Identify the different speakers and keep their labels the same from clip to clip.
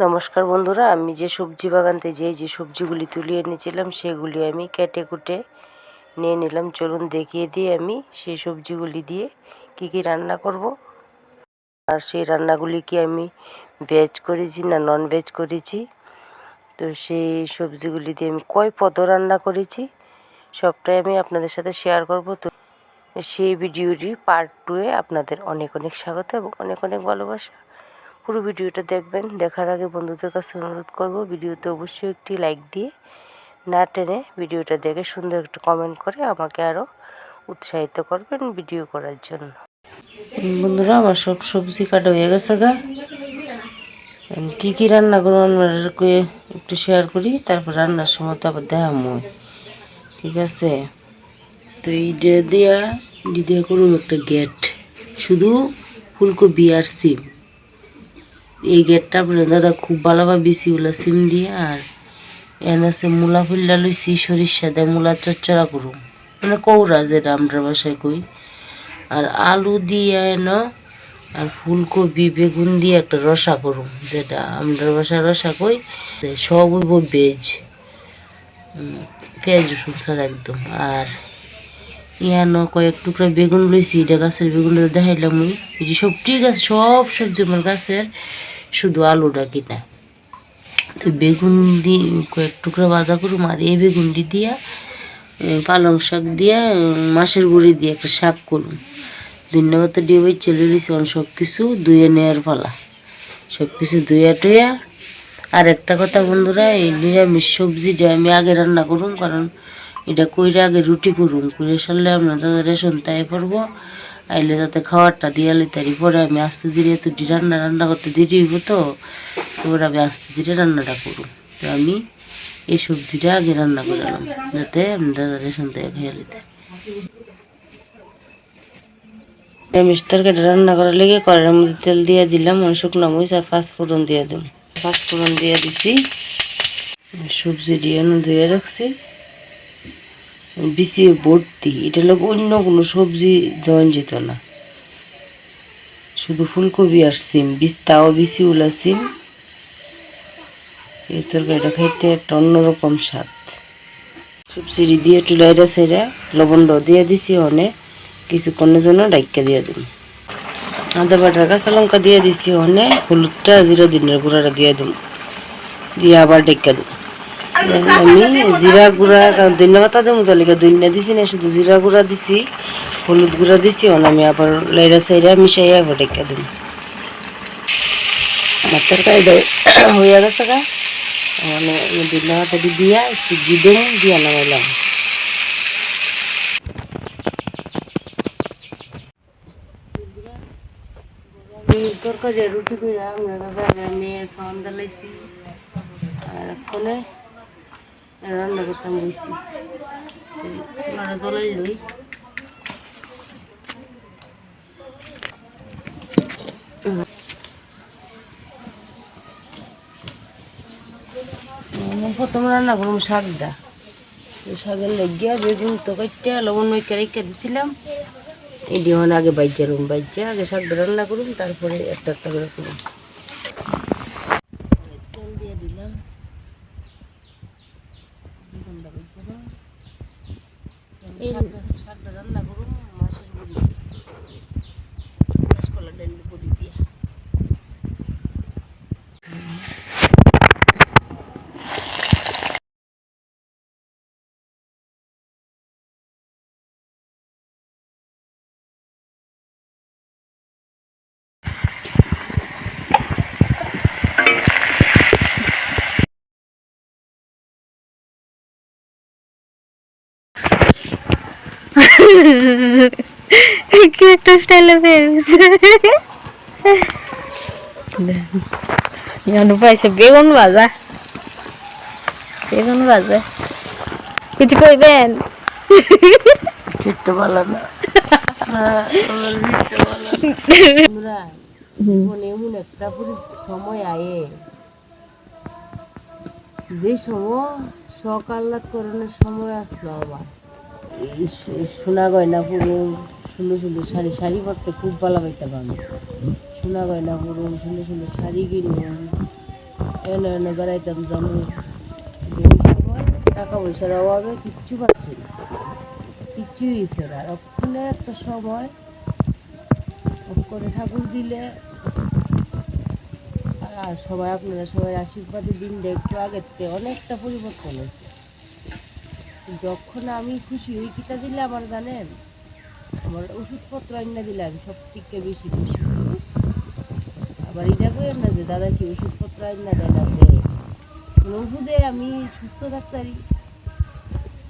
Speaker 1: নমস্কার বন্ধুরা, আমি যে সবজি বাগানতে যে যে সবজিগুলি তুলে এনেছিলাম সেগুলি আমি কেটে কুটে নিয়ে নিলাম। চলুন দেখিয়ে দিয়ে আমি সেই সবজিগুলি দিয়ে কি কি রান্না করব। আর সেই রান্নাগুলি কি আমি ভেজ করেছি না নন ভেজ করেছি? তো সেই সবজিগুলি দিয়ে আমি কয় পদ রান্না করেছি সবটাই আমি আপনাদের সাথে শেয়ার করব। তো সেই ভিডিওটি পার্ট টুয়ে আপনাদের অনেক অনেক স্বাগত এবং অনেক অনেক ভালোবাসা। পুরো ভিডিওটা দেখবেন। দেখার আগে বন্ধুদের কাছে অনুরোধ করব, ভিডিওতে অবশ্যই একটি লাইক দিয়ে না টেনে ভিডিওটা দেখে সুন্দর একটা কমেন্ট করে আমাকে আরও উৎসাহিত করবেন ভিডিও করার জন্য। বন্ধুরা, আমার সব সবজি কাটা হয়ে গেছে গা। কী কী রান্না করব আপনাদেরকে একটু শেয়ার করি, তারপর রান্নার সময় তো আবার দেখাম ঠিক আছে? তো দিয়া এটি দিয়ে করুন একটা গেট শুধু ফুলকপি আর সিম। এই গেটটা দাদা, খুব ভালোভাবে বিসি ওলা সিম দিয়ে আর এন আছে মূলা ফুল্লা লইছি, সরিষা দিয়ে মূলা চচ্চড়া করুম। মানে কৌরা যেটা আমরা বাসায় কই। আর আলু দিয়ে এন, আর ফুলকপি, বেগুন দিয়ে একটা রসা করুম, যেটা আমরা বাসায় রসা কই সব হইব ভেজ পেঁয়াজ, রসুন ছাড়া একদম। আর ইয়ানো কয়েক টুকরা বেগুন লইছি, এটা গাছের বেগুনটা দেখাইলাম ওই ঠিক আছে সব সবজি আমার গাছের শুধু আলুটা কিনা। তো বেগুন দিয়ে কয়েক টুকরা বাজা করুম আর এই বেগুনটি দিয়া পালং শাক দিয়া মাছের গুঁড়ি দিয়ে একটা শাক করুম ধন্যবাদ দিয়ে ওই চলে দিয়েছি সব কিছু ধুয়ে নেওয়ার পালা। সব কিছু ধুয়ে টুয়া, আর একটা কথা বন্ধুরা, এই নিরামিষ সবজিটা আমি আগে রান্না করুম, কারণ এটা কইরে আগে রুটি করুম করে সারলে আমরা দাদা রেশন তাই পড়ব আইলে তাতে খাবারটা দিয়ে তারি পরে। আমি আস্তে ধীরে তো রান্না রান্না করতে দেরি হইব তো। এবার আমি আস্তে ধীরে রান্নাটা করুম। তো আমি এই সবজিটা আগে রান্না করলাম যাতে আমি দাদা রেশন তাই খেয়ে নিতে তরকারি রান্না করার লেগে কড়াইয়ের মধ্যে তেল দিয়ে দিলাম মানে শুকনো মরিচ আর ফোড়ন দিয়ে দিলাম। ফোড়ন দিয়ে দিছি। সবজি দিয়ে ধুয়ে রাখছি। বিছিয়ে ভর্তি এটা লোক অন্য কোনো সবজি দেওয়া যেত না। শুধু ফুলকপি আর সিম বিষ তাও বিচি উলা সিম। এই তরকারিটা খাইতে একটা অন্যরকম স্বাদ। সবজি দিয়ে টুলাইরা সেরা লবণ দিয়ে দিছি অনেক কিছুক্ষণের জন্য ডাইকা দিয়ে দিন আদা বাটার, কাঁচা লঙ্কা দিয়ে দিছি অনেক হলুদটা জিরা দিনের গুঁড়াটা দিয়ে দিন দিয়ে আবার ডাইকা দিন আমি জিরা গুঁড়া, কারণ দৈন্য পাতা দেবো তো লেগে দৈন্য দিছি না, শুধু জিরা গুঁড়া দিছি, হলুদ গুঁড়া দিছি অন আমি আবার লাইরা সাইরা মিশাইয়া আবার ডাইকা দিন আমার তরকারি হয়ে গেছে গা। মানে দৈন্য পাতা দিয়া একটু দিদম দিয়া নামাইলাম। তরকারি রুটি করে আমরা মেয়ে খাওয়ান দালাইছি আর এক্ষণে রান্না করতাম বইছি। চুলাটা জ্বলাই লই প্রথম রান্না করলাম শাকটা। শাকের লাগিয়া বেগুন তো কাইটা লবণ মাইকা রেখে দিছিলাম। এই দিহন আগে বাইজা রুম বাইজা আগে শাকটা রান্না করুন তারপরে একটা একটা করে করুন তেল দিয়ে দিলাম বেগুনটা বাইজা রুম এই শাকটা রান্না করুন মাছের বড়ি কাঁচকলা ডাল বড়ি দিয়া
Speaker 2: কি একটা স্টাইলে পাইছে বেগুন ভাজা। বেগুন ভাজা। কিছু কইবেন?
Speaker 1: ভালো না। এমন একটা সময় আয়ে। যে সময় সকাল করণের সময় আসলো সো- সোনা গয়না পুরো সুন্দর সুন্দর শাড়ি শাড়ি পরতে খুব ভালো পাইতাম আমি। সোনা গয়না পুরো সুন্দর সুন্দর শাড়ি কিনুন এনে এনে বেড়াইতাম জানো টাকা পয়সার অভাবে কিচ্ছু পাচ্ছি কিচ্ছুই হচ্ছে না। আর ওখানে একটা সময় করে ঠাকুর দিলে আর সবাই আপনারা সবাই আশীর্বাদের দিনটা একটু আগের থেকে অনেকটা পরিবর্তন হয়েছে। যখন আমি খুশি হই কিটা দিলে আমার জানেন? আমার ওষুধপত্র আইনা দিলে আমি সব থেকে বেশি খুশি। আবার এটা করেন না যে দাদা কি ওষুধপত্র আইনা দেয় না মানে ওষুধে আমি সুস্থ ডাক্তারি।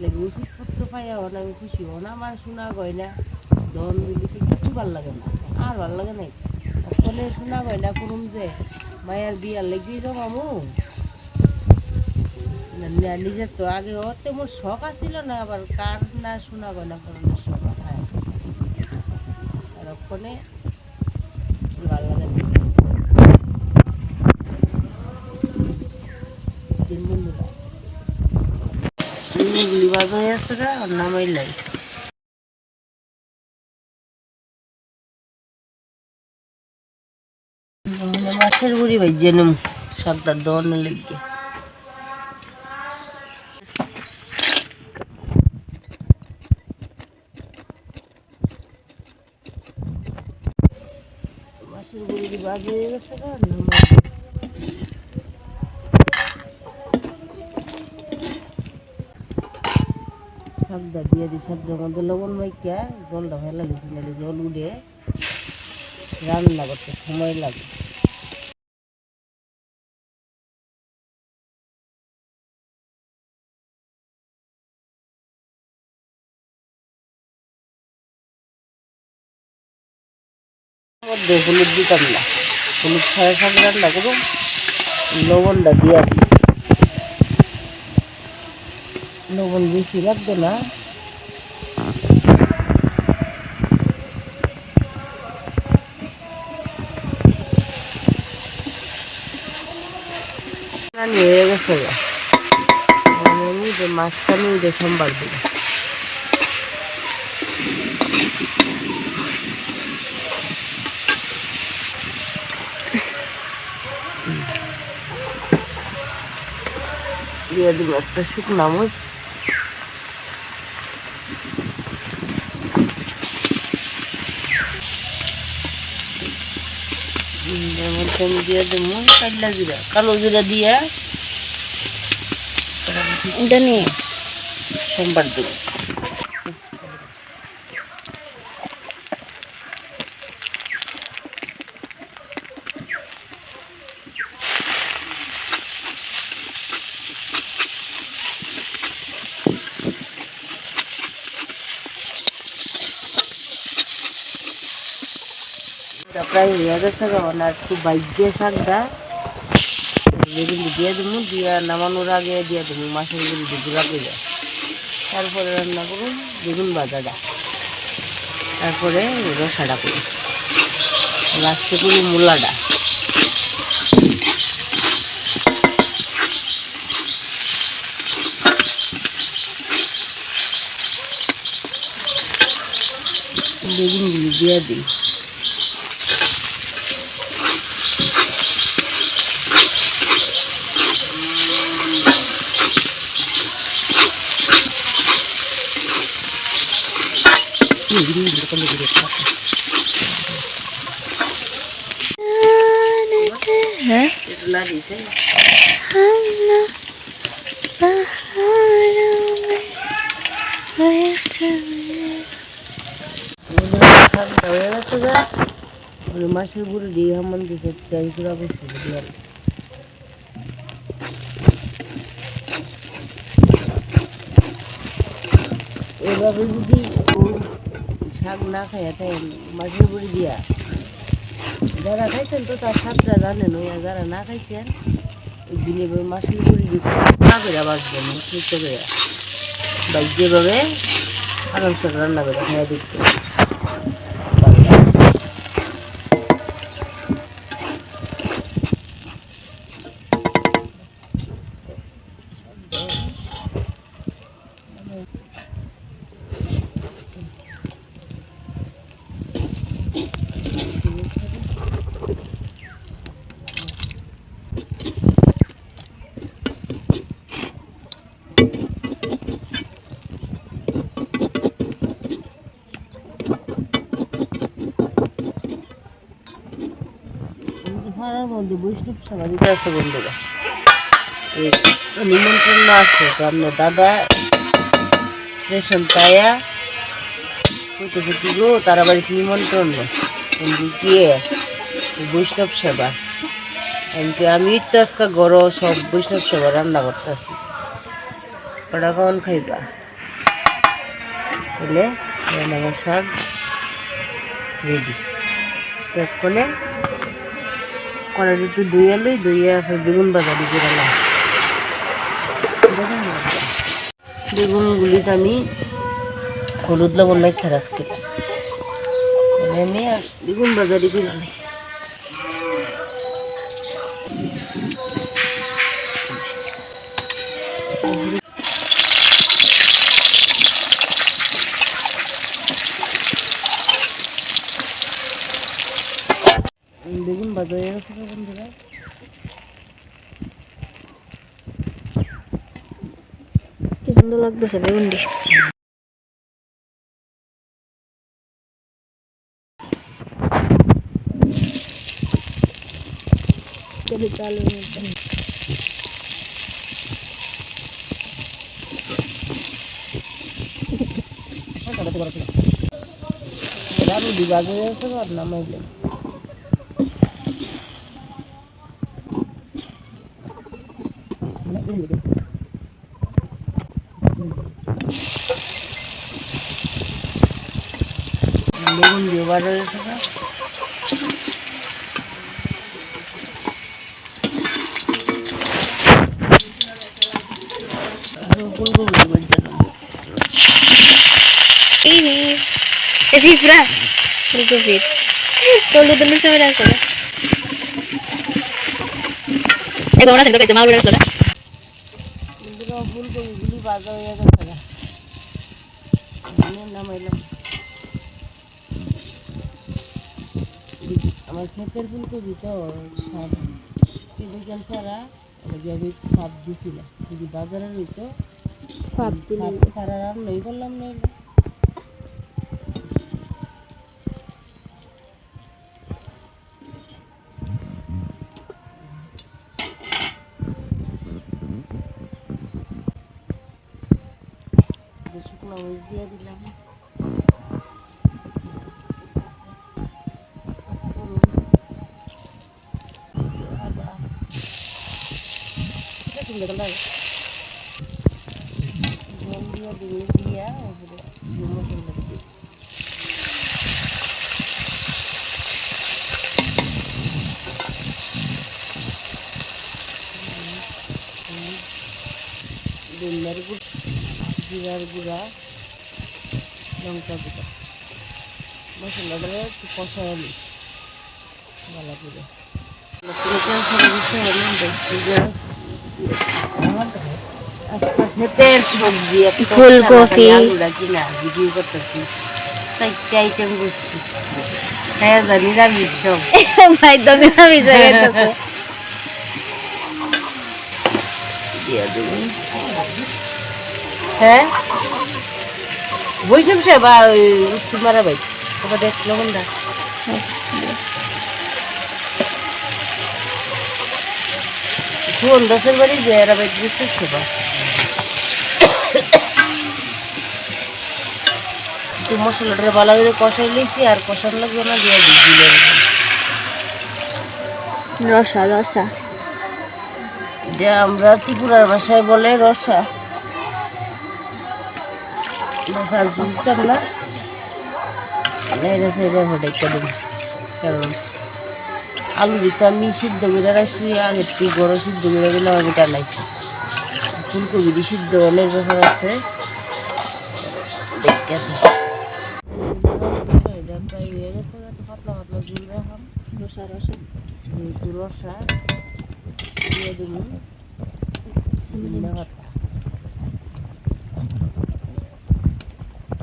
Speaker 1: লাগে ওষুধপত্র পাই এখন আমি খুশি হন। আমার শোনা গয়না দন দিলিতে কিছু ভালো লাগে না। আর ভালো লাগে না ওখানে শোনা গয়না করুন যে মায়ের বিয়ার লেগে না, নিজের তো আগে ওর তেমন শখ আছিল না, আবার কার না শোনা গয়না শখ হয়। আর ওখানে ভালো লাগে বুড়ি ভাই জেনুম শাকটার দোয়ানো লেগে মাছের বাজ হয়ে গেছে লবণ মাইকা, জলটা ফেলা দিচ্ছি নাহলে জল উঠে রান্না করতে সময় লাগে। হলুদ দিতাম না। হলুদ ছাড়া শাক রান্না করুন লবণটা দিয়ে দিই লবণ বেশি লাগবে না। হয়ে গেছে মাছটা আমি যে সোমবার দিয়ে দিব একটা শুকনা মরিচ মধ্যে আমি দিয়ে দেবো কাটলা জিরা কালো জিরা দিয়ে
Speaker 2: এটা নিয়ে
Speaker 1: সোমবার দেবো প্রায় হয়ে গেছে কারণ আর একটু বাইজে শাকটা বেগুন দিয়ে দেবো দিয়ে নামানোর আগে দিয়ে দেবো মাছের দিয়ে গুঁড়া করে তারপরে রান্না করুন বেগুন ভাজাটা তারপরে রসাটা করি লাস্টে করি মূলাটা বেগুনগুলি দিয়ে দিই
Speaker 2: হ্যাঁ
Speaker 1: এগুলা হয়ে গেছে ওই মাছের বুড়ি দিয়ে হামান দিছে চাই গুঁড়া এভাবে যদি শাক না খাইয়া তাই মাছের বুড়ি দিয়া যারা খাইছেন তো তার সাতটা জানেন, ওই যারা না খাইছেন, ওই দিনে ওই করে না করে বাঁচবেন সুস্থ করে বা যেভাবে আরামসে রান্না করে খাইয়া দিচ্ছে মধ্যে বৈষ্ণব সেবা দিতে আছে বন্ধুরা। নিমন্ত্রণ আছে তো আপনার দাদা, রেশন তায়া কইতে কইতে গো তারা বাড়িতে নিমন্ত্রণ। কিন্তু গিয়ে বৈষ্ণব সেবা। এমনকি আমি তো আজকে গরো, সব বৈষ্ণব সেবা রান্না করতেছি। ওটা কখন খাইবা? তাহলে রান্না শাক রেডি। তখন কড়াই একটু ধুয়ে লই ধুয়ে বেগুন ভাজা দিয়ে রান্না বেগুনগুলি তো আমি হলুদ লবণ মাইখা রাখছি। আমি আর বেগুন বাজারি করে নিই বেগুন ভাজা হয়ে গেছে তো বন্ধুরা
Speaker 2: কি সুন্দর লাগতেছে বেগুনটি চলো চালের মধ্যে
Speaker 1: আরও দিবা হয়ে গেছে আর নামাইলে বেগুন দিয়ে বাজা গেছে না ফুলকপি বলতে
Speaker 2: এই রে এ ফিফরা ফুলকপির তলু তলু সময় রাখো না এ গমনা থেকে কেটে মাল বেড়ে গেল
Speaker 1: বন্ধুরা ফুলকপিগুলি বাজা হয়ে গেছে না নামাইলাম আমার ক্ষেতের ফুলকপি তো স্বাদ কেমিক্যাল ছাড়া আমি স্বাদ দিছিলাম। যদি বাজারে রইতো সাপ ছাড়া রান্নাই করলাম না। ধনিয়ার গুঁড়া জিরার গুঁড়া লঙ্কা গুঁড়া মশলাটা একটু কষায় নিই ভালো করে
Speaker 2: ফুলকপি।
Speaker 1: আইটেম করছি হ্যাঁ জানি নিরামিষ সব
Speaker 2: ভাই। দমে আমি জয় গেছে
Speaker 1: দিয়ে দেবেন হ্যাঁ বৈষ্ণব সেবা ওই উত্তর মারা ভাই ওটা সুমন দাসের বাড়ি ভাই বৈষ্ণব সেবা একটু মশলাটা ভালো করে কষাই লিয়েছি আর কষার লাগবে না দিয়ে দিলে
Speaker 2: রসা রসা।
Speaker 1: যে আমরা ত্রিপুরার ভাষায় বলে রসা। ভাষার শুনতাম না। এটা সেটা ফটে কদিন কারণ আলু দিতে আমি সিদ্ধ করে রাখছি আগের থেকে গরু সিদ্ধ করে গেলে আমি টানাইছি ফুলকপি দিয়ে সিদ্ধ অনেক ব্যাপার আছে। দেখতে দে। এটা প্রায় হয়ে গেছে, একটু পাতলা পাতলা ঝুল রাখাম
Speaker 2: রসা রসা
Speaker 1: একটু রসা দিয়ে দেবো ধনিয়া পাতা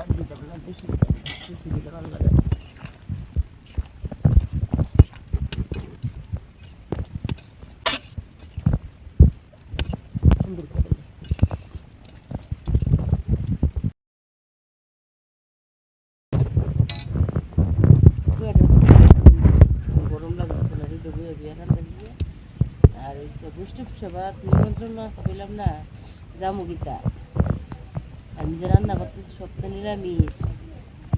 Speaker 1: আর দিতাম না বেশি বেশি দিলে ভালো লাগে না। সুন্দর করে দিই। গরম লাগে বিয়ে বিয়ে তো সেবা নিমন্ত্রণ পেলাম না, যামু গীতা। আমি যে রান্না করতেছি সব তো নিরামিষ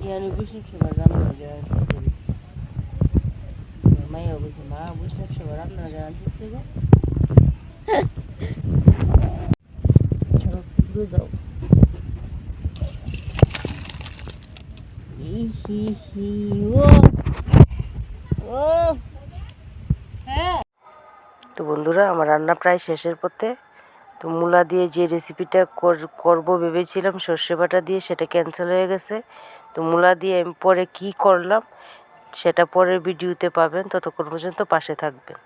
Speaker 1: ইয়ানি বৈষ্ণব রান্না দেওয়া মাইয়া বলছে, মা, বৈষ্ণব সেবা রান্না দিচ্ছে গো হি হি হি ও ও হ্যাঁ তো বন্ধুরা, আমার রান্না প্রায় শেষের পথে। তো মূলা দিয়ে যে রেসিপিটা করব ভেবেছিলাম, সর্ষে বাটা দিয়ে সেটা ক্যান্সেল হয়ে গেছে। তো মূলা দিয়ে আমি পরে কি করলাম, সেটা পরের ভিডিওতে পাবেন। ততক্ষণ পর্যন্ত পাশে থাকবেন।